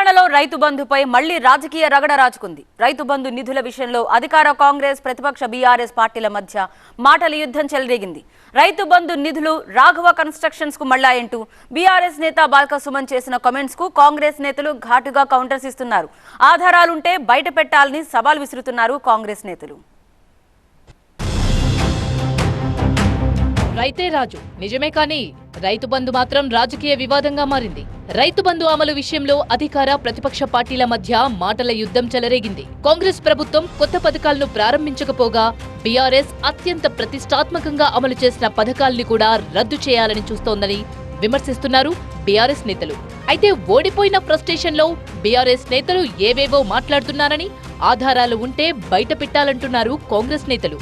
తెలంగాణలో రైతు బంధుపై మళ్ళీ రాజకీయ రగడ రాజుకుంది. రైతు బంధు నిధుల విషయంలో అధికార కాంగ్రెస్ ప్రతిపక్ష బీఆర్ఎస్ పార్టీల మధ్య మాటల యుద్ధం చెలరేగింది. రైతు బంధు నిధులు రాఘవ కన్స్ట్రక్షన్స్కు మళ్ళాయంటూ బీఆర్ఎస్ నేత బాల్క సుమన్ చేసిన కామెంట్స్కు కాంగ్రెస్ నేతలు ఘాటుగా కౌంటర్స్ ఇస్తున్నారు. ఆధారాలుంటే బయట పెట్టాలని సవాల్ విసురుతున్నారు కాంగ్రెస్ నేతలు. రైతే రాజు. నిజమే కానీ రైతు బంధు మాత్రం రాజకీయ వివాదంగా మారింది. రైతు బంధు అమలు విషయంలో అధికార ప్రతిపక్ష పార్టీల మధ్య మాటల యుద్ధం చెలరేగింది. కాంగ్రెస్ ప్రభుత్వం కొత్త పథకాలను ప్రారంభించకపోగా బీఆర్ఎస్ అత్యంత ప్రతిష్టాత్మకంగా అమలు చేసిన పథకాల్ని కూడా రద్దు చేయాలని చూస్తోందని విమర్శిస్తున్నారు బీఆర్ఎస్ నేతలు. అయితే ఓడిపోయిన ఫ్రస్ట్రేషన్లో బీఆర్ఎస్ నేతలు ఏవేవో మాట్లాడుతున్నారని ఆధారాలు ఉంటే బయట పెట్టాలంటున్నారు కాంగ్రెస్ నేతలు.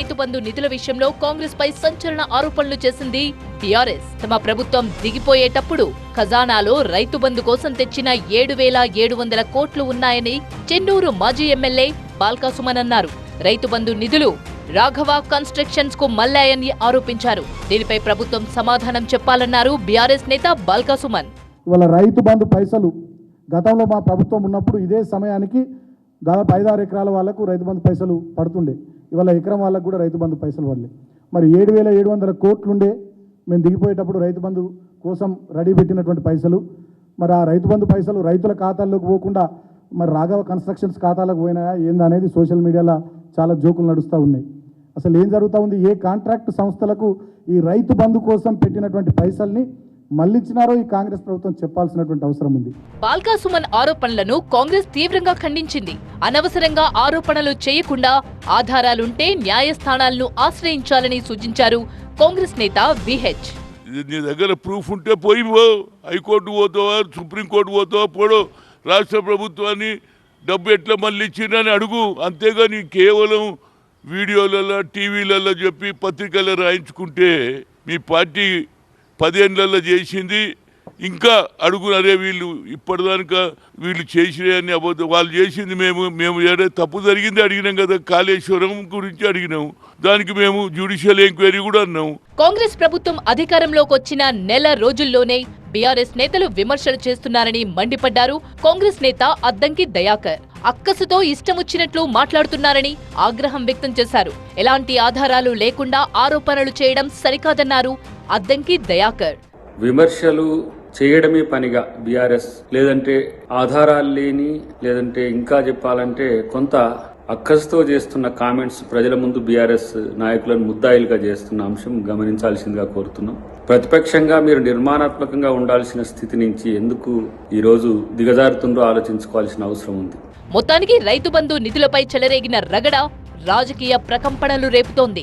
రైతు బంధు నిధుల విషయంలో కాంగ్రెస్ పై సంచలన ఆరోపణలు చేసింది టీఆర్ఎస్. తమ ప్రభుత్వం దిగిపోయేటప్పుడు ఖజానాలో రైతు బంధు కోసం తెచ్చిన ఏడు వేల ఏడు వందల కోట్లు ఉన్నాయని చెన్నూరు మాజీ ఎమ్మెల్యే బాల్కా సుమన్ అన్నారు. రైతు బంధు నిధులు రాఘవ కన్స్ట్రక్షన్స్కు మల్లాయని ఆరోపించారు. దీనిపై ప్రభుత్వం సమాధానం చెప్పాలన్నారు బీఆర్ఎస్ నేత బాల్కా సుమన్. ఇవాళ రైతు బంధు పైసలు గతంలో మా ప్రభుత్వం ఉన్నప్పుడు ఇదే సమయానికి దాదాపు ఐదారు ఎకరాల వాళ్ళకు రైతు బంధు పైసలు పడుతుండే. ఇవాళ ఎకరం వాళ్ళకు కూడా రైతు బంధు పైసలు పడలే. మరి ఏడు వేల ఏడు వందల కోట్లుండే మేము దిగిపోయేటప్పుడు రైతు బంధు కోసం రెడీ పెట్టినటువంటి పైసలు. మరి ఆ రైతు బంధు పైసలు రైతుల ఖాతాల్లోకి పోకుండా మరి రాఘవ కన్స్ట్రక్షన్స్ ఖాతాలకు పోయినాయా ఏందనేది సోషల్ మీడియాలో చాలా జోకులు నడుస్తూ ఉన్నాయి. అసలు ఏం జరుగుతూ ఉంది? ఏ కాంట్రాక్ట్ సంస్థలకు ఈ రైతు బంధు కోసం పెట్టినటువంటి పైసల్ని మళ్ళించినారో ఈ కాంగ్రెస్ ప్రభుత్వం చెప్పాల్సినటువంటి అవసరం ఉంది. బాల్కా సుమన్ ఆరోపణలను కాంగ్రెస్ తీవ్రంగా ఖండించింది. అనవసరంగా ఆరోపణలు చేయకుండా ఆధారాలుంటే న్యాయస్థానాలను ఆశ్రయించాలని సూచించారు కాంగ్రెస్ నేత విహెచ్. ఇది నీ దగ్గర ప్రూఫ్ ఉంటే పోయి పో. హైకోర్టు పోతావా? సుప్రీంకోర్టు పోతావా? పోడు. రాష్ట్ర ప్రభుత్వాన్ని డబ్బు ఎట్లా మళ్ళీ ఇచ్చిందని అడుగు. అంతేగాని కేవలం వీడియోలలో టీవీలలో చెప్పి పత్రికల్లో రాయించుకుంటే మీ పార్టీ పదేళ్ళల్లో చేసింది. ఇంకా అడుగునరే వీళ్ళు ఇప్పటిదానిక వీళ్ళు చేసినాయని అబద్ధం. వాళ్ళు చేసింది మేము మేము ఏదో తప్పు జరిగింది అడిగినాం కదా కాళేశ్వరం గురించి అడిగినాం. దానికి మేము జ్యుడిషియల్ ఎంక్వైరీ కూడా అన్నాం. కాంగ్రెస్ ప్రభుత్వం అధికారంలోకి వచ్చిన నెల రోజుల్లోనే బీఆర్ఎస్ నేతలు విమర్శలు చేస్తున్నారని మండిపడ్డారు కాంగ్రెస్ నేత అద్దంకి దయాకర్. అక్కసుతో ఇష్టం వచ్చినట్లు మాట్లాడుతున్నారని ఆగ్రహం వ్యక్తం చేశారు. ఎలాంటి ఆధారాలు లేకుండా ఆరోపణలు చేయడం సరికాదన్నారు అద్దంకి దయాకర్. విమర్శలు చేయడమే పనిగా బీఆర్ఎస్. లేదంటే ఆధారాలు లేని లేదంటే ఇంకా చెప్పాలంటే కొంత అక్కస్తో చేస్తున్న కామెంట్స్ ప్రజల ముందు బీఆర్ఎస్ నాయకులను ముద్దాయిలుగా చేస్తున్న అంశం గమనించాల్సిందిగా కోరుతున్నాం. ప్రతిపక్షంగా మీరు నిర్మాణాత్మకంగా ఉండాల్సిన స్థితి నుంచి ఎందుకు ఈరోజు దిగజారుతుండో ఆలోచించుకోవాల్సిన అవసరం ఉంది. మొత్తానికి రైతు బంధు నిధులపై చెలరేగిన రగడ రాజకీయ ప్రకంపనలు రేపుతోంది.